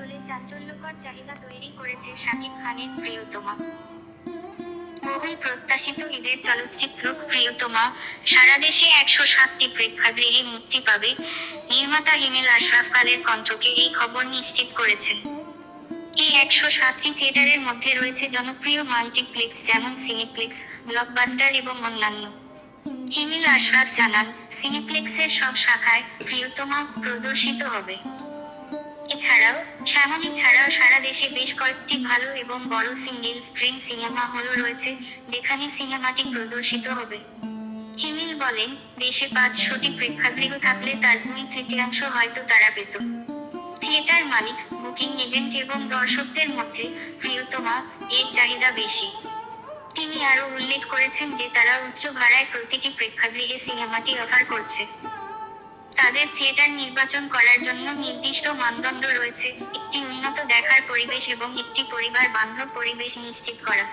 বলে চাঞ্চল্যকর চাহিদা তৈরি করেছে শাকিব খানের প্রিয়তমা। বহুল প্রত্যাশিত ঈদের চলচ্চিত্র প্রিয়তমা। সারা দেশে একশো সাতটি প্রেক্ষাগৃহে মুক্তি পাবে। নির্মাতা হিমেল আশরাফ খানের কণ্ঠকে এই খবর নিশ্চিত করেছেন। এই একশো সাতটি থিয়েটারের মধ্যে রয়েছে জনপ্রিয় মাল্টিপ্লেক্স যেমন সিনেপ্লেক্স, ব্লকবাস্টার এবং অন্যান্য। হিমেল আশরাফ জানান, সিনেপ্লেক্সের সব শাখায় প্রিয়তমা প্রদর্শিত হবে। এছাড়াও শ্যামলী ছাড়াও সারা দেশে বেশ কয়েকটি ভালো এবং বড় সিঙ্গেল স্ক্রিন সিনেমা হলও রয়েছে, যেখানে সিনেমাটি প্রদর্শিত হবে। হিমিল বলেন, দেশে পাঁচশোটি প্রেক্ষাগৃহ থাকলে তার দুই তৃতীয়াংশ হয়তো তারা পেত। থিয়েটার মালিক, বুকিং এজেন্ট এবং দর্শকদের মধ্যে প্রিয়তমা এর চাহিদা বেশি। তিনি আরও উল্লেখ করেছেন যে তারা উচ্চ ভাড়ায় প্রতিটি প্রেক্ষাগৃহে সিনেমাটি অফার করছে। তাদের থিয়েটার নির্বাচন করার জন্য নির্দিষ্ট মানদণ্ড রয়েছে, একটি উন্নত দেখার পরিবেশ এবং একটি পরিবার বান্ধব পরিবেশ নিশ্চিত করা।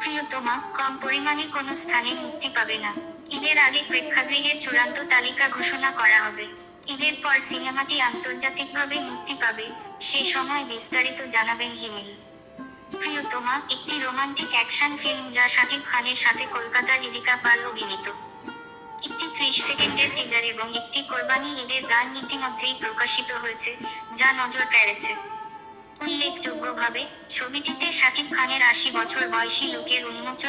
প্রিয়তমা, কম পরিমাণে কোনো স্থানে মুক্তি পাবে না। ঈদের আগে প্রেক্ষাগৃহের চূড়ান্ত তালিকা ঘোষণা করা হবে। ঈদের পর সিনেমাটি আন্তর্জাতিকভাবে মুক্তি পাবে, সে সময় বিস্তারিত জানাবেন হিমেল। প্রিয়তমা, একটি রোমান্টিক অ্যাকশন ফিল্ম যা শাকিব খানের সাথে কলকাতার ইদিকা পাল অভিনীত। ত্রিশ সেকেন্ডের টিজার এবং একটি কোরবানি ঈদের গান ইতিমধ্যেই প্রকাশিত হয়েছে, যা নজর কেড়েছে। উল্লেখযোগ্যভাবে, ছবিটিতে শাকিব খানের আশি বছর বয়সী লোকের উন্মোচন